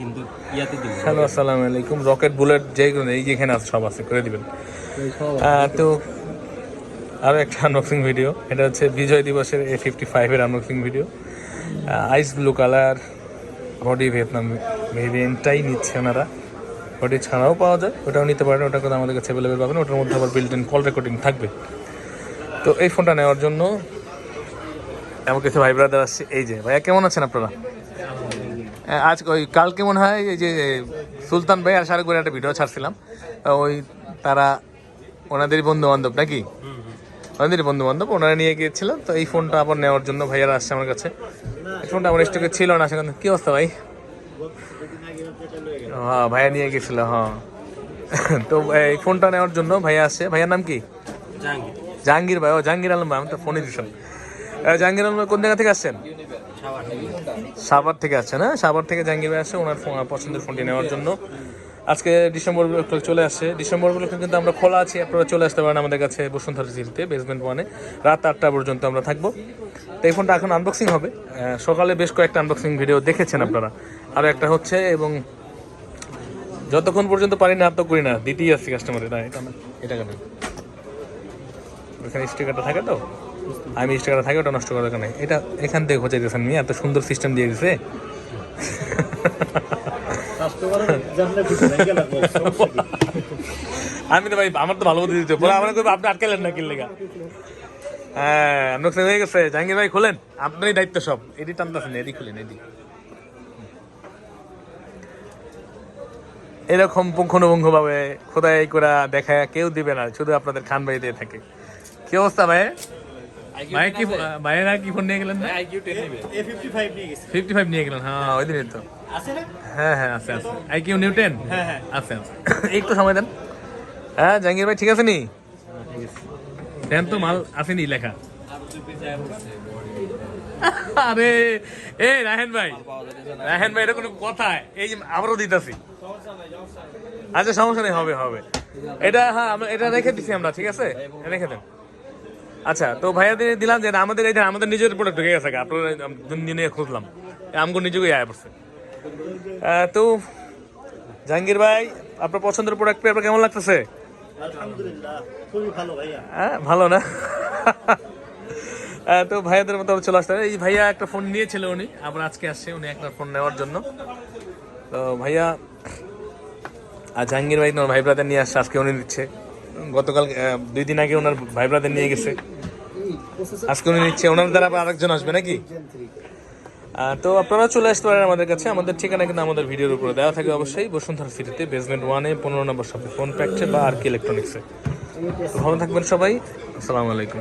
কিন্তু ইয়াতে দিব। হ্যালো আসসালামু আলাইকুম। রকেট বুলেট যেগুলো এই যেখানে আছে সব আছে করে দিবেন। তো আরও একটা আনবক্সিং ভিডিও এটা হচ্ছে বিজয় দিবসের এ ফিফটি ফাইভের unboxing video ice blue colour body Vietnam ভেরিয়েন্টটাই নিচ্ছে ওনারা। বডি ছাড়াও পাওয়া যায় ওটাও নিতে পারেন। ওটা কিন্তু আমাদের কাছে অ্যাভেলেবেল পাবেন। ওটার মধ্যে আবার বিল্ট ইন কল রেকর্ডিং থাকবে। তো এই ফোনটা নেওয়ার জন্য এমন কিছু ভাই ব্রাদার আসছে। এই যে ভাইয়া কেমন আছেন আপনারা? আজ ওই কালকে মনে হয় এই যে সুলতান ভাই আর শাহরুখ ভাইয়ের একটা ভিডিও ছাড়ছিলাম। ওই তারা ওনাদেরই বন্ধু বান্ধব নাকি? ওনাদেরই বন্ধু বান্ধব ওনারা নিয়ে গিয়েছিলেন তো এই ফোনটা আবার নেওয়ার জন্য ভাইয়ারা আসছে আমার কাছে। এই ফোনটা আমার স্টকে ছিল না সেখানে কি অবস্থা ভাই? হ্যাঁ ভাইয়া নিয়ে গেছিল হ্যাঁ। তো এই ফোনটা নেওয়ার জন্য ভাইয়া আসছে। ভাইয়ার নাম কি? জাহাঙ্গীর। জাহাঙ্গীর ভাই ও জাহাঙ্গীর আলম ভাই আমি তো ফোনে দিছিলাম আহ, জাহাঙ্গীর আলম কোন জায়গা থেকে আসছেন? সাভার থেকে আসছে না? সাভার থেকে জাহাঙ্গীর ভাই আসছে ওনার পছন্দের ফোনটি নেওয়ার জন্য। আজকে ডিসেম্বর চলে আসছে। ডিসেম্বর কিন্তু আমরা খোলা আছি আপনারা চলে আসতে পারেন আমাদের কাছে বসুন্ধরা সিটিতে বেসমেন্ট ওয়ানে রাত আটটা পর্যন্ত আমরা থাকব। তো এই ফোনটা এখন আনবক্সিং হবে। সকালে বেশ কয়েকটা আনবক্সিং ভিডিও দেখেছেন আপনারা। আরও একটা হচ্ছে এবং যতক্ষণ পর্যন্ত পারি না তো করি না। দিতেই আসছি কাস্টমারের না? এটা এটা কেন? ওখানে স্টিকারটা থাকে তো? আমি স্টিকারটা থাকে ওটা নষ্ট করার নেই। এটা এখান থেকে খোঁজা দিয়েছেন মেয়ে এত সুন্দর সিস্টেম দিয়ে দিছে। আমি তো ভাই আমার তো ভালো মতো দিতে পরে আমার আপনি আটকালেন না কিনলে হ্যাঁ আনবক্সিং হয়ে গেছে। জাহাঙ্গীর ভাই খোলেন। আপনারই দায়িত্ব সব। এডি টানতেছেন এডি খুলেন এডি এরকম পুঙ্খানুপুঙ্খ ভাবে খোদাই করা দেখায় কেউ দিবে না শুধু আপনাদের খান ভাই দিয়ে থাকে। কি অবস্থা ভাই? ভাই কি ভাইয়েরা কি ফোন নিয়ে গেলেন আইকিউ নেবে। নিয়ে গেলেন হ্যাঁ ওই দিনই তো। হ্যাঁ হ্যাঁ আছে আছে। আছে আছে। একটু সময় দেন। হ্যাঁ জাহাঙ্গীর ভাই ঠিক আছে নি? দেন তো মাল আসেনি লেখা। আরে এ রাহেন ভাই। রাহেন ভাই এটা কোনো কথা এই যে আবারও দিতেছি। আচ্ছা সমস্যা নেই হবে হবে। এটা হ্যাঁ আমরা এটা রেখে দিছি আমরা ঠিক আছে? রেখে দেন। আচ্ছা তো ভাইয়াদের দিলাম যে আমাদের এই আমাদের নিজের প্রোডাক্ট ঢুকে গেছে আপনার দিনে খুঁজলাম। আমগো নিজেকে আয় পড়ছে তো জাহাঙ্গীর ভাই আপনার পছন্দের প্রোডাক্ট পেয়ে আপনার কেমন লাগতেছে? হ্যাঁ ভালো না? তো ভাইয়াদের মতো চলে আসতে। এই ভাইয়া একটা ফোন নিয়েছিল উনি আবার আজকে আসছে উনি একটা ফোন নেওয়ার জন্য। তো ভাইয়া আর জাহাঙ্গীর ভাই ভাই ব্রাদার নিয়ে আসছে আজকে উনি দিচ্ছে গতকাল দুই দিন আগে ওনার ভাই ব্রাদার নিয়ে গেছে। আজকে উনি নিচ্ছে, ওনার দ্বারা আবার আরেকজন আসবে নাকি? তো আপনারা চলে আসতে পারেন আমাদের কাছে। আমাদের ঠিকানা কিন্তু আমাদের ভিডিওর উপরে দেওয়া থাকে অবশ্যই। বসুন্ধরা সিটিতে বেসমেন্ট ওয়ানে পনেরো নম্বর শপে ফোন প্যাকছে বা আর কি ইলেকট্রনিক্সে ভালো থাকবেন সবাই। আসসালামু আলাইকুম।